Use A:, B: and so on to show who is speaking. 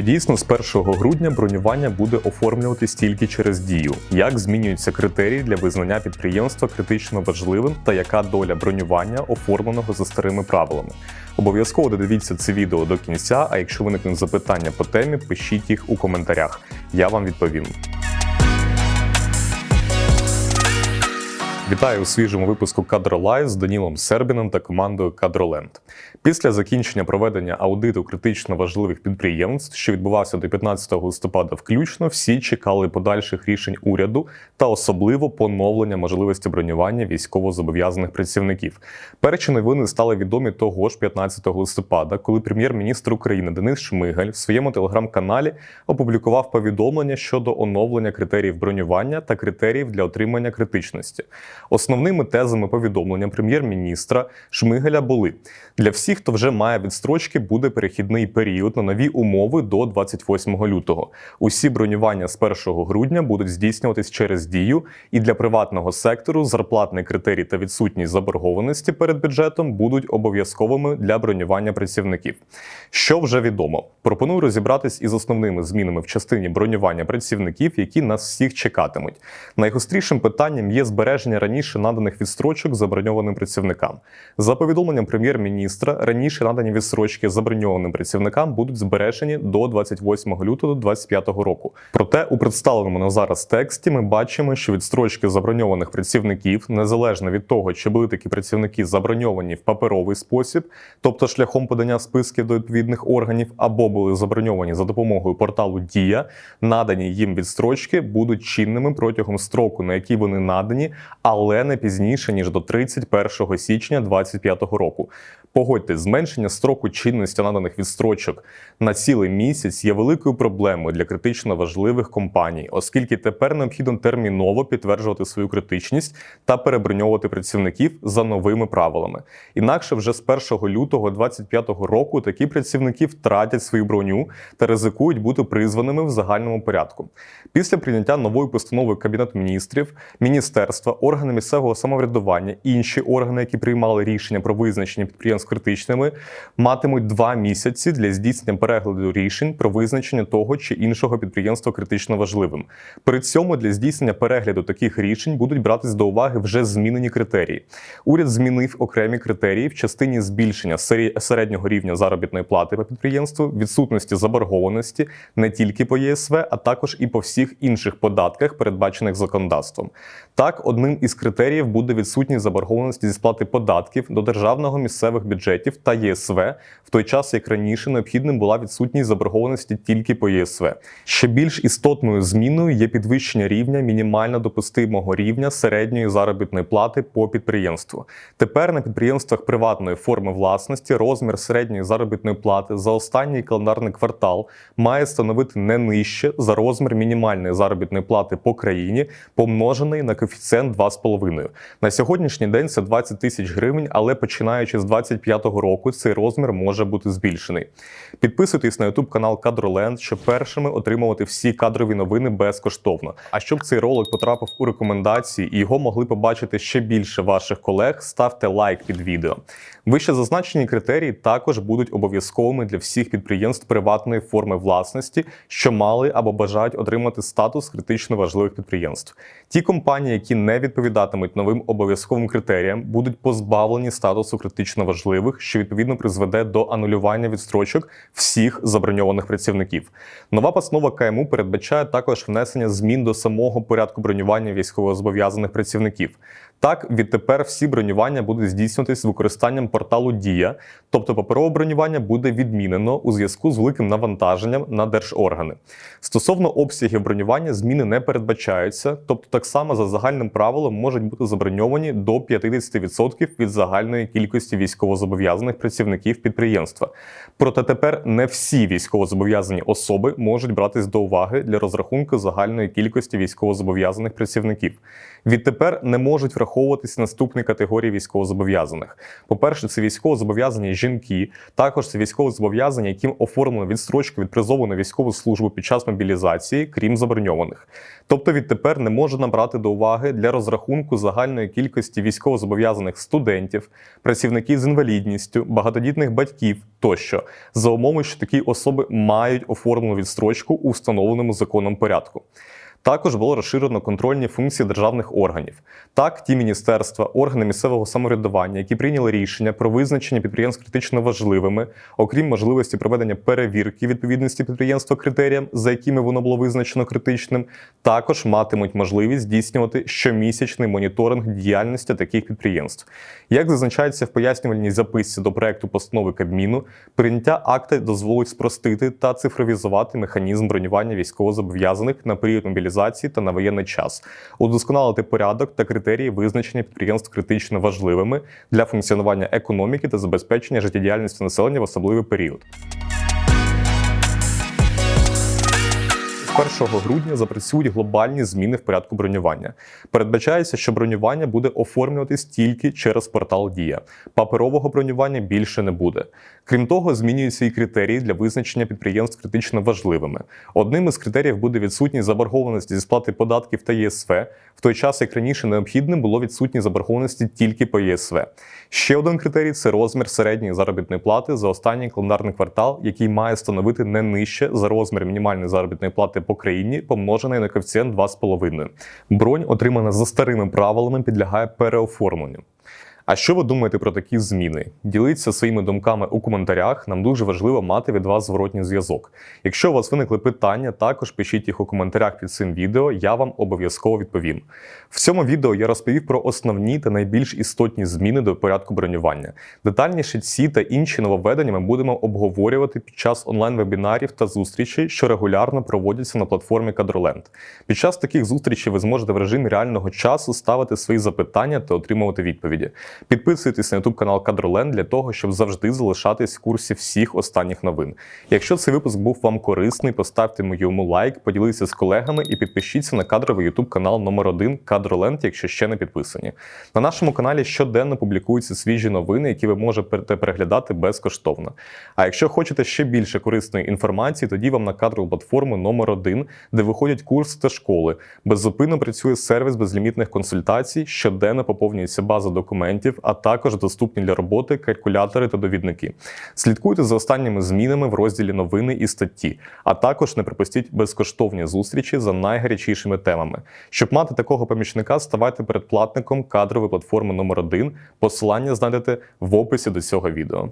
A: Чи дійсно з 1 грудня бронювання буде оформлюватись тільки через дію? Як змінюються критерії для визнання підприємства критично важливим та яка доля бронювання оформленого за старими правилами? Обов'язково додивіться це відео до кінця. А якщо виникнуть запитання по темі, пишіть їх у коментарях. Я вам відповім. Вітаю у свіжому випуску Кадролайв з Данілом Сербіном та командою Кадроленд. Після закінчення проведення аудиту критично важливих підприємств, що відбувався до 15 листопада, включно всі чекали подальших рішень уряду та особливо поновлення можливості бронювання військовозобов'язаних працівників. Перші новини стали відомі того ж 15 листопада, коли прем'єр-міністр України Денис Шмигаль в своєму телеграм-каналі опублікував повідомлення щодо оновлення критеріїв бронювання та критеріїв для отримання критичності. Основними тезами повідомлення прем'єр-міністра Шмигаля були для всіх, хто вже має відстрочки, буде перехідний період на нові умови до 28 лютого. Усі бронювання з 1 грудня будуть здійснюватись через дію, і для приватного сектору зарплатний критерій та відсутність заборгованості перед бюджетом будуть обов'язковими для бронювання працівників. Що вже відомо, пропоную розібратись із основними змінами в частині бронювання працівників, які нас всіх чекатимуть. Найгострішим питанням є збереження раніше наданих відстрочок заброньованим працівникам. За повідомленням прем'єр-міністра, раніше надані відстрочки заброньованим працівникам будуть збережені до 28 лютого 2025 року. Проте у представленому на зараз тексті ми бачимо, що відстрочки заброньованих працівників, незалежно від того, чи були такі працівники заброньовані в паперовий спосіб, тобто шляхом подання списків до відповідних органів, або були заброньовані за допомогою порталу Дія, надані їм відстрочки будуть чинними протягом строку, на який вони надані, але не пізніше ніж до 31 січня 2025 року. Погодьте, зменшення строку чинності наданих відстрочок на цілий місяць є великою проблемою для критично важливих компаній, оскільки тепер необхідно терміново підтверджувати свою критичність та переброньовувати працівників за новими правилами. Інакше вже з 1 лютого 2025 року такі працівники втратять свою броню та ризикують бути призваними в загальному порядку. Після прийняття нової постанови Кабінету міністрів, міністерства, органи місцевого самоврядування, інші органи, які приймали рішення про визначення підприємств критичними, матимуть два місяці для здійснення перегляду рішень про визначення того чи іншого підприємства критично важливим. При цьому для здійснення перегляду таких рішень будуть братись до уваги вже змінені критерії. Уряд змінив окремі критерії в частині збільшення середнього рівня заробітної плати по підприємству, відсутності заборгованості не тільки по ЄСВ, а також і по всіх інших податках, передбачених законодавством. Так, одним із критеріїв буде відсутність заборгованості зі сплати податків до державного місцевих бюджетів та ЄСВ, в той час як раніше необхідним була відсутність заборгованості тільки по ЄСВ. Ще більш істотною зміною є підвищення рівня мінімально допустимого рівня середньої заробітної плати по підприємству. Тепер на підприємствах приватної форми власності розмір середньої заробітної плати за останній календарний квартал має становити не нижче за розмір мінімальної заробітної плати по країні, помножений на коефіцієнт 2,5. На сьогоднішній день це 20 тисяч гривень, але починаючи з 2025 року цей розмір може бути збільшений. Підписуйтесь на YouTube канал Кадроленд, щоб першими отримувати всі кадрові новини безкоштовно. А щоб цей ролик потрапив у рекомендації і його могли побачити ще більше ваших колег, ставте лайк під відео. Вище зазначені критерії також будуть обов'язковими для всіх підприємств приватної форми власності, що мали або бажають отримати статус критично важливих підприємств. Ті компанії, які не відповідатимуть новим обов'язковим критеріям, будуть позбавлені статусу критично важливих, що відповідно призведе до анулювання відстрочок всіх заброньованих працівників. Нова постанова КМУ передбачає також внесення змін до самого порядку бронювання військовозобов'язаних працівників. Так, відтепер всі бронювання будуть здійснюватись з використанням порталу Дія, тобто паперове бронювання буде відмінено у зв'язку з великим навантаженням на держоргани. Стосовно обсягів бронювання, зміни не передбачаються, тобто так само за загальним правилом можуть бути заброньовані до 50% від загальної кількості військовозобов'язаних працівників підприємства. Проте тепер не всі військовозобов'язані особи можуть братись до уваги для розрахунку загальної кількості військовозобов'язаних працівників. Відтепер не можуть враховувати розраховуватися наступні категорії військовозобов'язаних. По-перше, це військовозобов'язані жінки, також це військовозобов'язані, яким оформлено відстрочку від призову на військову службу під час мобілізації, крім заброньованих. Тобто відтепер не може набрати до уваги для розрахунку загальної кількості військовозобов'язаних студентів, працівників з інвалідністю, багатодітних батьків тощо, за умови, що такі особи мають оформлену відстрочку у встановленому законом порядку. Також було розширено контрольні функції державних органів. Так, ті міністерства, органи місцевого самоврядування, які прийняли рішення про визначення підприємств критично важливими, окрім можливості проведення перевірки відповідності підприємства критеріям, за якими воно було визначено критичним, також матимуть можливість здійснювати щомісячний моніторинг діяльності таких підприємств. Як зазначається в пояснювальній записці до проекту постанови Кабміну, прийняття акта дозволить спростити та цифровізувати механізм бронювання військовозобов'язаних на період мобілізації та на воєнний час, удосконалити порядок та критерії визначення підприємств критично важливими для функціонування економіки та забезпечення життєдіяльності населення в особливий період. 1 грудня запрацюють глобальні зміни в порядку бронювання. Передбачається, що бронювання буде оформлюватись тільки через портал Дія. Паперового бронювання більше не буде. Крім того, змінюються і критерії для визначення підприємств критично важливими. Одним із критеріїв буде відсутність заборгованості зі сплати податків та ЄСВ, в той час як раніше необхідним було відсутність заборгованості тільки по ЄСВ. Ще один критерій це розмір середньої заробітної плати за останній календарний квартал, який має становити не нижче за розмір мінімальної заробітної плати по країні, помножений на коефіцієнт 2,5. Бронь, отримана за старими правилами, підлягає переоформленню. А що ви думаєте про такі зміни? Діліться своїми думками у коментарях. Нам дуже важливо мати від вас зворотній зв'язок. Якщо у вас виникли питання, також пишіть їх у коментарях під цим відео, я вам обов'язково відповім. В цьому відео я розповів про основні та найбільш істотні зміни до порядку бронювання. Детальніше ці та інші нововведення ми будемо обговорювати під час онлайн-вебінарів та зустрічей, що регулярно проводяться на платформі Кадроленд. Під час таких зустрічей ви зможете в режимі реального часу ставити свої запитання та отримувати відповіді. Підписуйтесь на YouTube канал Кадроленд для того, щоб завжди залишатись в курсі всіх останніх новин. Якщо цей випуск був вам корисний, поставте йому лайк, поділіться з колегами і підпишіться на кадровий YouTube канал номер 1 Кадроленд, якщо ще не підписані. На нашому каналі щоденно публікуються свіжі новини, які ви можете переглядати безкоштовно. А якщо хочете ще більше корисної інформації, тоді вам на кадрову платформу номер 1 де виходять курси та школи. Беззупинно працює сервіс безлімітних консультацій, щоденно поповнюється база документів, а також доступні для роботи калькулятори та довідники. Слідкуйте за останніми змінами в розділі новини і статті, а також не пропустіть безкоштовні зустрічі за найгарячішими темами. Щоб мати такого помічника, ставайте передплатником кадрової платформи номер 1 Посилання знайдете в описі до цього відео.